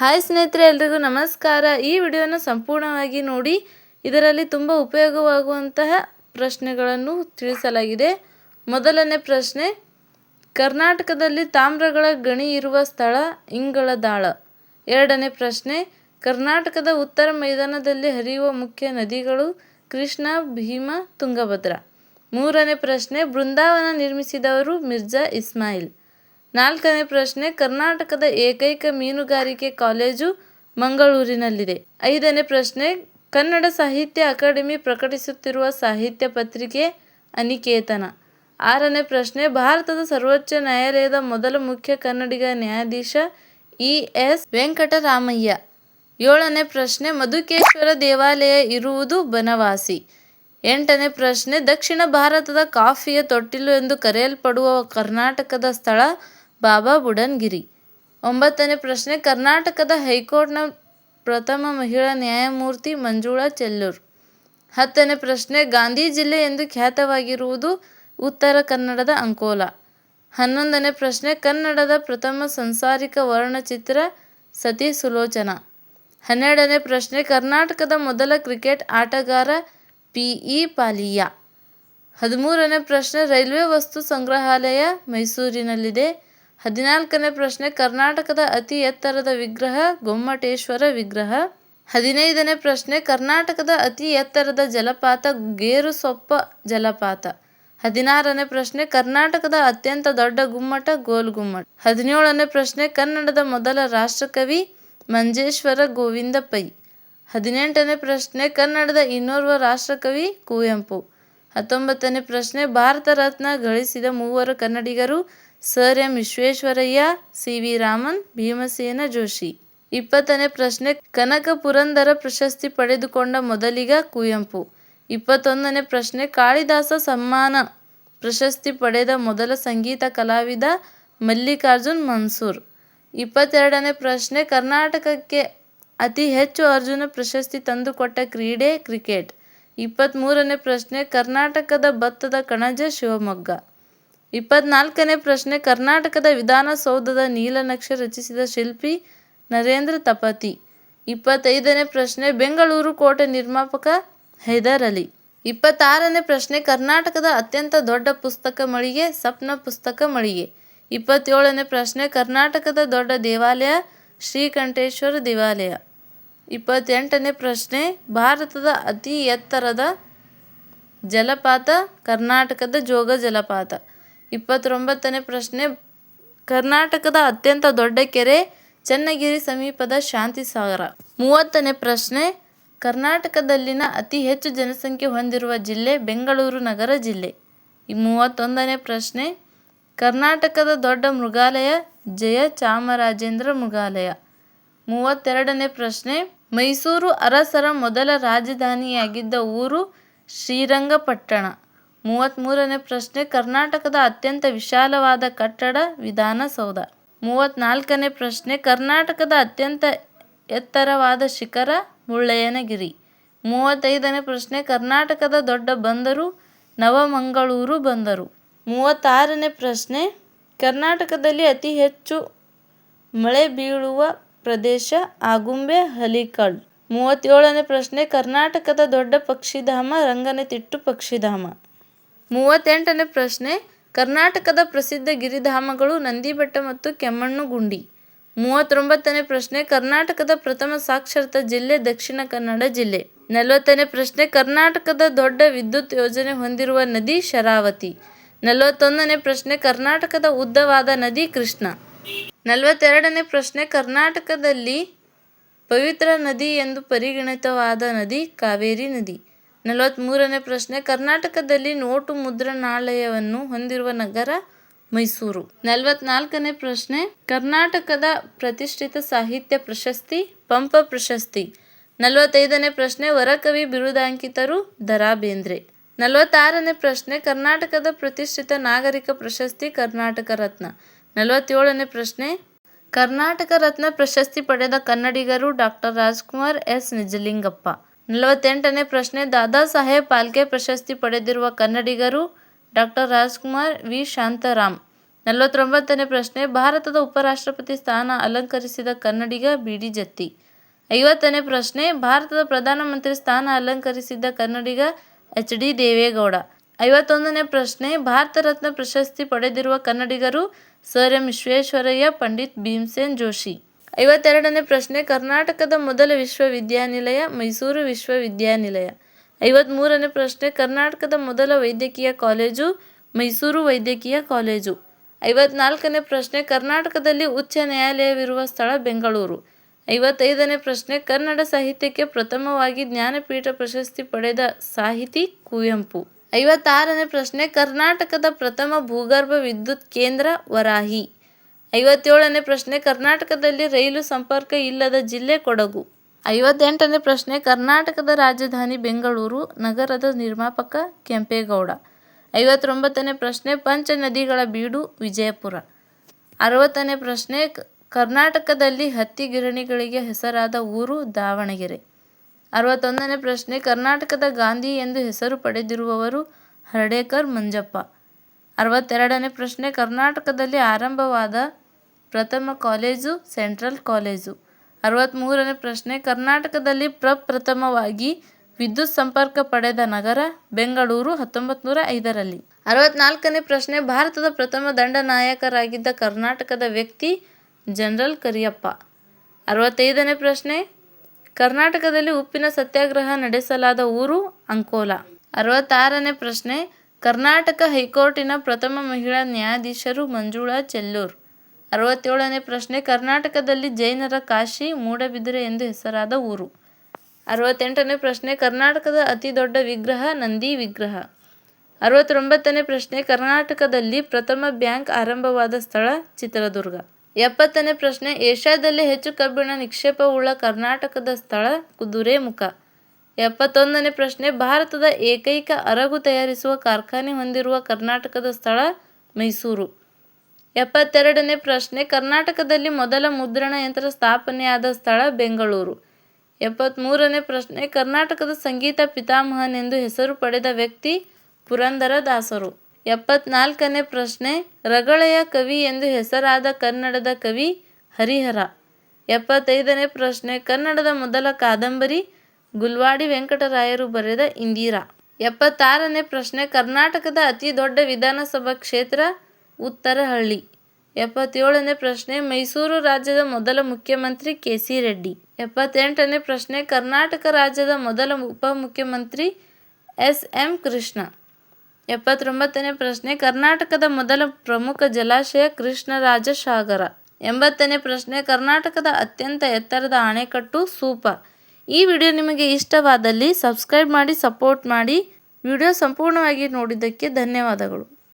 Hi ಸ್ನೇಹಿತರೆ, ಎಲ್ರಿಗೂ ನಮಸ್ಕಾರ. ಈ ವಿಡಿಯೋನ ಸಂಪೂರ್ಣವಾಗಿ ನೋಡಿ, ಇದರಲ್ಲಿ ತುಂಬ ಉಪಯೋಗವಾಗುವಂತಹ ಪ್ರಶ್ನೆಗಳನ್ನು ತಿಳಿಸಲಾಗಿದೆ. ಮೊದಲನೇ ಪ್ರಶ್ನೆ, ಕರ್ನಾಟಕದಲ್ಲಿ ತಾಮ್ರಗಳ ಗಣಿ ಇರುವ ಸ್ಥಳ ಇಂಗಳದಾಳ. ಎರಡನೇ ಪ್ರಶ್ನೆ, ಕರ್ನಾಟಕದ ಉತ್ತರ ಮೈದಾನದಲ್ಲಿ ಹರಿಯುವ ಮುಖ್ಯ ನದಿಗಳು ಕೃಷ್ಣ, ಭೀಮ, ತುಂಗಭದ್ರಾ. ಮೂರನೇ ಪ್ರಶ್ನೆ, ಬೃಂದಾವನ ನಿರ್ಮಿಸಿದವರು ಮಿರ್ಜಾ ಇಸ್ಮಾಯಿಲ್. ನಾಲ್ಕನೇ ಪ್ರಶ್ನೆ, ಕರ್ನಾಟಕದ ಏಕೈಕ ಮೀನುಗಾರಿಕೆ ಕಾಲೇಜು ಮಂಗಳೂರಿನಲ್ಲಿದೆ. ಐದನೇ ಪ್ರಶ್ನೆ, ಕನ್ನಡ ಸಾಹಿತ್ಯ ಅಕಾಡೆಮಿ ಪ್ರಕಟಿಸುತ್ತಿರುವ ಸಾಹಿತ್ಯ ಪತ್ರಿಕೆ ಅನಿಕೇತನ. ಆರನೇ ಪ್ರಶ್ನೆ, ಭಾರತದ ಸರ್ವೋಚ್ಚ ನ್ಯಾಯಾಲಯದ ಮೊದಲ ಮುಖ್ಯ ಕನ್ನಡಿಗ ನ್ಯಾಯಾಧೀಶ ಇ ಎಸ್ ವೆಂಕಟರಾಮಯ್ಯ. ಏಳನೇ ಪ್ರಶ್ನೆ, ಮಧುಕೇಶ್ವರ ದೇವಾಲಯ ಇರುವುದು ಬನವಾಸಿ. ಎಂಟನೇ ಪ್ರಶ್ನೆ, ದಕ್ಷಿಣ ಭಾರತದ ಕಾಫಿಯ ತೊಟ್ಟಿಲು ಎಂದು ಕರೆಯಲ್ಪಡುವ ಕರ್ನಾಟಕದ ಸ್ಥಳ ಬಾಬಾ ಬುಡನ್ಗಿರಿ. ಒಂಬತ್ತನೇ ಪ್ರಶ್ನೆ, ಕರ್ನಾಟಕದ ಹೈಕೋರ್ಟ್ನ ಪ್ರಥಮ ಮಹಿಳಾ ನ್ಯಾಯಮೂರ್ತಿ ಮಂಜುಳಾ ಚೆಲ್ಲೂರ್. ಹತ್ತನೇ ಪ್ರಶ್ನೆ, ಗಾಂಧಿ ಜಿಲ್ಲೆ ಎಂದು ಖ್ಯಾತವಾಗಿರುವುದು ಉತ್ತರ ಕನ್ನಡದ ಅಂಕೋಲಾ. ಹನ್ನೊಂದನೇ ಪ್ರಶ್ನೆ, ಕನ್ನಡದ ಪ್ರಥಮ ಸಂಸಾರಿಕ ವರ್ಣಚಿತ್ರ ಸತಿ ಸುಲೋಚನಾ. ಹನ್ನೆರಡನೇ ಪ್ರಶ್ನೆ, ಕರ್ನಾಟಕದ ಮೊದಲ ಕ್ರಿಕೆಟ್ ಆಟಗಾರ ಪಿ. ಇ. ಪಾಲಿಯ. ಹದಿಮೂರನೇ ಪ್ರಶ್ನೆ, ರೈಲ್ವೆ ವಸ್ತು ಸಂಗ್ರಹಾಲಯ ಮೈಸೂರಿನಲ್ಲಿದೆ. ಹದಿನಾಲ್ಕನೇ ಪ್ರಶ್ನೆ, ಕರ್ನಾಟಕದ ಅತಿ ಎತ್ತರದ ವಿಗ್ರಹ, ಗೊಮ್ಮಟೇಶ್ವರ ವಿಗ್ರಹ. ಹದಿನೈದನೇ ಪ್ರಶ್ನೆ, ಕರ್ನಾಟಕದ ಅತಿ ಎತ್ತರದ ಜಲಪಾತ, ಗೇರುಸೊಪ್ಪ ಜಲಪಾತ. ಹದಿನಾರನೇ ಪ್ರಶ್ನೆ, ಕರ್ನಾಟಕದ ಅತ್ಯಂತ ದೊಡ್ಡ ಗುಮ್ಮಟ, ಗೋಲ್ ಗುಮ್ಮಟ. ಹದಿನೇಳನೇ ಪ್ರಶ್ನೆ, ಕನ್ನಡದ ಮೊದಲ ರಾಷ್ಟ್ರಕವಿ, ಮಂಜೇಶ್ವರ ಗೋವಿಂದ ಪೈ ಹದಿನೆಂಟನೇ ಪ್ರಶ್ನೆ, ಕನ್ನಡದ ಇನ್ನೋರ್ವ ರಾಷ್ಟ್ರಕವಿ, ಕುವೆಂಪು. ಹತ್ತೊಂಬತ್ತನೇ ಪ್ರಶ್ನೆ, ಭಾರತ ರತ್ನ ಗಳಿಸಿದ ಮೂವರು ಕನ್ನಡಿಗರು sir M Visvesvaraya C V Raman, Bhimsen Joshi. ಇಪ್ಪತ್ತನೇ ಪ್ರಶ್ನೆ, ಕನಕ ಪುರಂದರ ಪ್ರಶಸ್ತಿ ಪಡೆದುಕೊಂಡ ಮೊದಲಿಗ ಕುವೆಂಪು. ಇಪ್ಪತ್ತೊಂದನೇ ಪ್ರಶ್ನೆ, ಕಾಳಿದಾಸ ಸಮ್ಮಾನ ಪ್ರಶಸ್ತಿ ಪಡೆದ ಮೊದಲ ಸಂಗೀತ ಕಲಾವಿದ ಮಲ್ಲಿಕಾರ್ಜುನ್ ಮನ್ಸೂರ್. ಇಪ್ಪತ್ತೆರಡನೇ ಪ್ರಶ್ನೆ, ಕರ್ನಾಟಕಕ್ಕೆ ಅತಿ ಹೆಚ್ಚು ಅರ್ಜುನ ಪ್ರಶಸ್ತಿ ತಂದುಕೊಟ್ಟ ಕ್ರೀಡೆ ಕ್ರಿಕೆಟ್. ಇಪ್ಪತ್ತ್ಮೂರನೇ ಪ್ರಶ್ನೆ, ಕರ್ನಾಟಕದ ಭತ್ತದ ಕಣಜ ಶಿವಮೊಗ್ಗ. ಇಪ್ಪತ್ನಾಲ್ಕನೇ ಪ್ರಶ್ನೆ, ಕರ್ನಾಟಕದ ವಿಧಾನಸೌಧದ ನೀಲನಕ್ಷೆ ರಚಿಸಿದ ಶಿಲ್ಪಿ ನರೇಂದ್ರ ತಪತಿ. ಇಪ್ಪತ್ತೈದನೇ ಪ್ರಶ್ನೆ, ಬೆಂಗಳೂರು ಕೋಟೆ ನಿರ್ಮಾಪಕ ಹೈದರ್ ಅಲಿ. ಇಪ್ಪತ್ತಾರನೇ ಪ್ರಶ್ನೆ, ಕರ್ನಾಟಕದ ಅತ್ಯಂತ ದೊಡ್ಡ ಪುಸ್ತಕ ಮಳಿಗೆ ಸಪ್ನ ಪುಸ್ತಕ ಮಳಿಗೆ. ಇಪ್ಪತ್ತೇಳನೇ ಪ್ರಶ್ನೆ, ಕರ್ನಾಟಕದ ದೊಡ್ಡ ದೇವಾಲಯ, ಶ್ರೀಕಂಠೇಶ್ವರ ದೇವಾಲಯ. ಇಪ್ಪತ್ತೆಂಟನೇ ಪ್ರಶ್ನೆ, ಭಾರತದ ಅತಿ ಎತ್ತರದ ಜಲಪಾತ, ಕರ್ನಾಟಕದ ಜೋಗ ಜಲಪಾತ. ಇಪ್ಪತ್ತೊಂಬತ್ತನೇ ಪ್ರಶ್ನೆ, ಕರ್ನಾಟಕದ ಅತ್ಯಂತ ದೊಡ್ಡ ಕೆರೆ ಚನ್ನಗಿರಿ ಸಮೀಪದ ಶಾಂತಿಸಾಗರ. ಮೂವತ್ತನೇ ಪ್ರಶ್ನೆ, ಕರ್ನಾಟಕದಲ್ಲಿನ ಅತಿ ಹೆಚ್ಚು ಜನಸಂಖ್ಯೆ ಹೊಂದಿರುವ ಜಿಲ್ಲೆ ಬೆಂಗಳೂರು ನಗರ ಜಿಲ್ಲೆ. ಈ ಮೂವತ್ತೊಂದನೇ ಪ್ರಶ್ನೆ, ಕರ್ನಾಟಕದ ದೊಡ್ಡ ಮೃಗಾಲಯ ಜಯ ಚಾಮರಾಜೇಂದ್ರ ಮೃಗಾಲಯ. ಮೂವತ್ತೆರಡನೇ ಪ್ರಶ್ನೆ, ಮೈಸೂರು ಅರಸರ ಮೊದಲ ರಾಜಧಾನಿಯಾಗಿದ್ದ ಊರು ಶ್ರೀರಂಗಪಟ್ಟಣ. ಮೂವತ್ತ್ಮೂರನೇ ಪ್ರಶ್ನೆ, ಕರ್ನಾಟಕದ ಅತ್ಯಂತ ವಿಶಾಲವಾದ ಕಟ್ಟಡ ವಿಧಾನಸೌಧ. ಮೂವತ್ತ್ನಾಲ್ಕನೇ ಪ್ರಶ್ನೆ, ಕರ್ನಾಟಕದ ಅತ್ಯಂತ ಎತ್ತರವಾದ ಶಿಖರ ಮುಳ್ಳಯ್ಯನಗಿರಿ. ಮೂವತ್ತೈದನೇ ಪ್ರಶ್ನೆ, ಕರ್ನಾಟಕದ ದೊಡ್ಡ ಬಂದರು, ನವಮಂಗಳೂರು ಬಂದರು. ಮೂವತ್ತಾರನೇ ಪ್ರಶ್ನೆ, ಕರ್ನಾಟಕದಲ್ಲಿ ಅತಿ ಹೆಚ್ಚು ಮಳೆ ಬೀಳುವ ಪ್ರದೇಶ ಆಗುಂಬೆ, ಹಲಿಕಲ್. ಮೂವತ್ತೇಳನೇ ಪ್ರಶ್ನೆ, ಕರ್ನಾಟಕದ ದೊಡ್ಡ ಪಕ್ಷಿಧಾಮ ರಂಗನತಿಟ್ಟು ಪಕ್ಷಿಧಾಮ. ಮೂವತ್ತೆಂಟನೇ ಪ್ರಶ್ನೆ, ಕರ್ನಾಟಕದ ಪ್ರಸಿದ್ಧ ಗಿರಿಧಾಮಗಳು ನಂದಿಬೆಟ್ಟ ಮತ್ತು ಕೆಮ್ಮಣ್ಣುಗುಂಡಿ. ಮೂವತ್ತೊಂಬತ್ತನೇ ಪ್ರಶ್ನೆ, ಕರ್ನಾಟಕದ ಪ್ರಥಮ ಸಾಕ್ಷರತಾ ಜಿಲ್ಲೆ ದಕ್ಷಿಣ ಕನ್ನಡ ಜಿಲ್ಲೆ. ನಲವತ್ತನೇ ಪ್ರಶ್ನೆ, ಕರ್ನಾಟಕದ ದೊಡ್ಡ ವಿದ್ಯುತ್ ಯೋಜನೆ ಹೊಂದಿರುವ ನದಿ ಶರಾವತಿ. ನಲವತ್ತೊಂದನೇ ಪ್ರಶ್ನೆ, ಕರ್ನಾಟಕದ ಉದ್ದವಾದ ನದಿ ಕೃಷ್ಣ. ನಲವತ್ತೆರಡನೇ ಪ್ರಶ್ನೆ, ಕರ್ನಾಟಕದಲ್ಲಿ ಪವಿತ್ರ ನದಿ ಎಂದು ಪರಿಗಣಿತವಾದ ನದಿ ಕಾವೇರಿ ನದಿ. ನಲವತ್ತ್ಮೂರನೇ ಪ್ರಶ್ನೆ, ಕರ್ನಾಟಕದಲ್ಲಿ ನೋಟು ಮುದ್ರಣಾಲಯವನ್ನು ಹೊಂದಿರುವ ನಗರ ಮೈಸೂರು. ನಲವತ್ನಾಲ್ಕನೇ ಪ್ರಶ್ನೆ, ಕರ್ನಾಟಕದ ಪ್ರತಿಷ್ಠಿತ ಸಾಹಿತ್ಯ ಪ್ರಶಸ್ತಿ, ಪಂಪ ಪ್ರಶಸ್ತಿ. ನಲವತ್ತೈದನೇ ಪ್ರಶ್ನೆ, ವರಕವಿ ಬಿರುದಾಂಕಿತರು ದರಾ ಬೇಂದ್ರೆ ನಲವತ್ತಾರನೇ ಪ್ರಶ್ನೆ, ಕರ್ನಾಟಕದ ಪ್ರತಿಷ್ಠಿತ ನಾಗರಿಕ ಪ್ರಶಸ್ತಿ, ಕರ್ನಾಟಕ ರತ್ನ. ನಲವತ್ತೇಳನೇ ಪ್ರಶ್ನೆ, ಕರ್ನಾಟಕ ರತ್ನ ಪ್ರಶಸ್ತಿ ಪಡೆದ ಕನ್ನಡಿಗರು ಡಾಕ್ಟರ್ ರಾಜ್ಕುಮಾರ್ ಎಸ್. ನಿಜಲಿಂಗಪ್ಪ. ನಲವತ್ತೆಂಟನೇ ಪ್ರಶ್ನೆ, ದಾದಾ ಸಾಹೇಬ್ ಪಾಲ್ಕೆ ಪ್ರಶಸ್ತಿ ಪಡೆದಿರುವ ಕನ್ನಡಿಗರು ಡಾಕ್ಟರ್ ರಾಜ್ಕುಮಾರ್ ವಿ. ಶಾಂತಾರಾಮ್. ನಲವತ್ತೊಂಬತ್ತನೇ ಪ್ರಶ್ನೆ, ಭಾರತದ ಉಪರಾಷ್ಟ್ರಪತಿ ಸ್ಥಾನ ಅಲಂಕರಿಸಿದ ಕನ್ನಡಿಗ ಬಿಡಿ ಜತ್ತಿ. ಐವತ್ತನೇ ಪ್ರಶ್ನೆ, ಭಾರತದ ಪ್ರಧಾನಮಂತ್ರಿ ಸ್ಥಾನ ಅಲಂಕರಿಸಿದ ಕನ್ನಡಿಗ ಎಚ್. ಡಿ. ದೇವೇಗೌಡ. ಐವತ್ತೊಂದನೇ ಪ್ರಶ್ನೆ, ಭಾರತ ರತ್ನ ಪ್ರಶಸ್ತಿ ಪಡೆದಿರುವ ಕನ್ನಡಿಗರು ಸರ್ ಎಂ. ವಿಶ್ವೇಶ್ವರಯ್ಯ, ಪಂಡಿತ್ ಭೀಮ್ಸೇನ್ ಜೋಶಿ. ಐವತ್ತೆರಡನೇ ಪ್ರಶ್ನೆ, ಕರ್ನಾಟಕದ ಮೊದಲ ವಿಶ್ವವಿದ್ಯಾನಿಲಯ, ಮೈಸೂರು ವಿಶ್ವವಿದ್ಯಾನಿಲಯ. ಐವತ್ತ್ಮೂರನೇ ಪ್ರಶ್ನೆ, ಕರ್ನಾಟಕದ ಮೊದಲ ವೈದ್ಯಕೀಯ ಕಾಲೇಜು, ಮೈಸೂರು ವೈದ್ಯಕೀಯ ಕಾಲೇಜು. ಐವತ್ನಾಲ್ಕನೇ ಪ್ರಶ್ನೆ, ಕರ್ನಾಟಕದಲ್ಲಿ ಉಚ್ಚ ನ್ಯಾಯಾಲಯವಿರುವ ಸ್ಥಳ ಬೆಂಗಳೂರು. ಐವತ್ತೈದನೇ ಪ್ರಶ್ನೆ, ಕನ್ನಡ ಸಾಹಿತ್ಯಕ್ಕೆ ಪ್ರಥಮವಾಗಿ ಜ್ಞಾನಪೀಠ ಪ್ರಶಸ್ತಿ ಪಡೆದ ಸಾಹಿತಿ ಕುವೆಂಪು. ಐವತ್ತಾರನೇ ಪ್ರಶ್ನೆ, ಕರ್ನಾಟಕದ ಪ್ರಥಮ ಭೂಗರ್ಭ ವಿದ್ಯುತ್ ಕೇಂದ್ರ ವರಾಹಿ. ಐವತ್ತೇಳನೇ ಪ್ರಶ್ನೆ, ಕರ್ನಾಟಕದಲ್ಲಿ ರೈಲು ಸಂಪರ್ಕ ಇಲ್ಲದ ಜಿಲ್ಲೆ ಕೊಡಗು. ಐವತ್ತೆಂಟನೇ ಪ್ರಶ್ನೆ, ಕರ್ನಾಟಕದ ರಾಜಧಾನಿ ಬೆಂಗಳೂರು, ನಗರದ ನಿರ್ಮಾಪಕ ಕೆಂಪೇಗೌಡ. ಐವತ್ತೊಂಬತ್ತನೇ ಪ್ರಶ್ನೆ, ಪಂಚ ನದಿಗಳ ಬೀಡು, ವಿಜಯಪುರ. ಅರವತ್ತನೇ ಪ್ರಶ್ನೆ, ಕರ್ನಾಟಕದಲ್ಲಿ ಹತ್ತಿ ಗಿರಣಿಗಳಿಗೆ ಹೆಸರಾದ ಊರು ದಾವಣಗೆರೆ. ಅರವತ್ತೊಂದನೇ ಪ್ರಶ್ನೆ, ಕರ್ನಾಟಕದ ಗಾಂಧಿ ಎಂದು ಹೆಸರು ಪಡೆದಿರುವವರು ಹರ್ಡೇಕರ್ ಮಂಜಪ್ಪ. ಅರವತ್ತೆರಡನೇ ಪ್ರಶ್ನೆ, ಕರ್ನಾಟಕದಲ್ಲಿ ಆರಂಭವಾದ ಪ್ರಥಮ ಕಾಲೇಜು ಸೆಂಟ್ರಲ್ ಕಾಲೇಜು. ಅರವತ್ತ್ಮೂರನೇ ಪ್ರಶ್ನೆ, ಕರ್ನಾಟಕದಲ್ಲಿ ಪ್ರಪ್ರಥಮವಾಗಿ ವಿದ್ಯುತ್ ಸಂಪರ್ಕ ಪಡೆದ ನಗರ ಬೆಂಗಳೂರು ಹತ್ತೊಂಬತ್ತು ನೂರ ಐದರಲ್ಲಿ. ಅರವತ್ನಾಲ್ಕನೇ ಪ್ರಶ್ನೆ, ಭಾರತದ ಪ್ರಥಮ ದಂಡನಾಯಕರಾಗಿದ್ದ ಕರ್ನಾಟಕದ ವ್ಯಕ್ತಿ ಜನರಲ್ ಕರಿಯಪ್ಪ. ಅರವತ್ತೈದನೇ ಪ್ರಶ್ನೆ, ಕರ್ನಾಟಕದಲ್ಲಿ ಉಪ್ಪಿನ ಸತ್ಯಾಗ್ರಹ ನಡೆಸಲಾದ ಊರು ಅಂಕೋಲಾ. ಅರವತ್ತಾರನೇ ಪ್ರಶ್ನೆ ಕರ್ನಾಟಕ ಹೈಕೋರ್ಟಿನ ಪ್ರಥಮ ಮಹಿಳಾ ನ್ಯಾಯಾಧೀಶರು ಮಂಜುಳಾ ಚೆಲ್ಲೂರ್. ಅರವತ್ತೇಳನೇ ಪ್ರಶ್ನೆ, ಕರ್ನಾಟಕದಲ್ಲಿ ಜೈನರ ಕಾಶಿ ಮೂಡಬಿದಿರೆ ಎಂದು ಹೆಸರಾದ ಊರು. ಅರವತ್ತೆಂಟನೇ ಪ್ರಶ್ನೆ, ಕರ್ನಾಟಕದ ಅತಿ ದೊಡ್ಡ ವಿಗ್ರಹ ನಂದಿ ವಿಗ್ರಹ. ಅರವತ್ತೊಂಬತ್ತನೇ ಪ್ರಶ್ನೆ, ಕರ್ನಾಟಕದಲ್ಲಿ ಪ್ರಥಮ ಬ್ಯಾಂಕ್ ಆರಂಭವಾದ ಸ್ಥಳ ಚಿತ್ರದುರ್ಗ. ಎಪ್ಪತ್ತನೇ ಪ್ರಶ್ನೆ, ಏಷ್ಯಾದಲ್ಲಿ ಹೆಚ್ಚು ಕಬ್ಬಿಣ ನಿಕ್ಷೇಪವುಳ್ಳ ಕರ್ನಾಟಕದ ಸ್ಥಳ ಕುದುರೆಮುಖ. ಎಪ್ಪತ್ತೊಂದನೇ ಪ್ರಶ್ನೆ, ಭಾರತದ ಏಕೈಕ ಅರಗು ತಯಾರಿಸುವ ಕಾರ್ಖಾನೆ ಹೊಂದಿರುವ ಕರ್ನಾಟಕದ ಸ್ಥಳ ಮೈಸೂರು. ಎಪ್ಪತ್ತೆರಡನೇ ಪ್ರಶ್ನೆ, ಕರ್ನಾಟಕದಲ್ಲಿ ಮೊದಲ ಮುದ್ರಣ ಯಂತ್ರ ಸ್ಥಾಪನೆಯಾದ ಸ್ಥಳ ಬೆಂಗಳೂರು. ಎಪ್ಪತ್ತ್ಮೂರನೇ ಪ್ರಶ್ನೆ, ಕರ್ನಾಟಕದ ಸಂಗೀತ ಪಿತಾಮಹನೆಂದು ಹೆಸರು ಪಡೆದ ವ್ಯಕ್ತಿ ಪುರಂದರ ದಾಸರು. ಎಪ್ಪತ್ನಾಲ್ಕನೇ ಪ್ರಶ್ನೆ, ರಗಳೆಯ ಕವಿ ಎಂದು ಹೆಸರಾದ ಕನ್ನಡದ ಕವಿ ಹರಿಹರ. ಎಪ್ಪತ್ತೈದನೇ ಪ್ರಶ್ನೆ, ಕನ್ನಡದ ಮೊದಲ ಕಾದಂಬರಿ ಗುಲ್ವಾಡಿ ವೆಂಕಟರಾಯರು ಬರೆದ ಇಂದಿರಾ. ಎಪ್ಪತ್ತಾರನೇ ಪ್ರಶ್ನೆ, ಕರ್ನಾಟಕದ ಅತಿ ದೊಡ್ಡ ವಿಧಾನಸಭಾ ಕ್ಷೇತ್ರ, ಉತ್ತರಹಳ್ಳಿ. ಎಪ್ಪತ್ತೇಳನೇ ಪ್ರಶ್ನೆ, ಮೈಸೂರು ರಾಜ್ಯದ ಮೊದಲ ಮುಖ್ಯಮಂತ್ರಿ ಕೆ ಸಿ ರೆಡ್ಡಿ. ಎಪ್ಪತ್ತೆಂಟನೇ ಪ್ರಶ್ನೆ, ಕರ್ನಾಟಕ ರಾಜ್ಯದ ಮೊದಲ ಉಪಮುಖ್ಯಮಂತ್ರಿ ಎಸ್ ಎಂ ಕೃಷ್ಣ. ಎಪ್ಪತ್ತೊಂಬತ್ತನೇ ಪ್ರಶ್ನೆ, ಕರ್ನಾಟಕದ ಮೊದಲ ಪ್ರಮುಖ ಜಲಾಶಯ ಕೃಷ್ಣರಾಜ ಸಾಗರ ಎಂಬತ್ತನೇ ಪ್ರಶ್ನೆ, ಕರ್ನಾಟಕದ ಅತ್ಯಂತ ಎತ್ತರದ ಅಣೆಕಟ್ಟು ಸೂಪ. ಈ ವಿಡಿಯೋ ನಿಮಗೆ ಇಷ್ಟವಾದಲ್ಲಿ ಸಬ್ಸ್ಕ್ರೈಬ್ ಮಾಡಿ ಸಪೋರ್ಟ್ ಮಾಡಿ. ವಿಡಿಯೋ ಸಂಪೂರ್ಣವಾಗಿ ನೋಡಿದ್ದಕ್ಕೆ ಧನ್ಯವಾದಗಳು.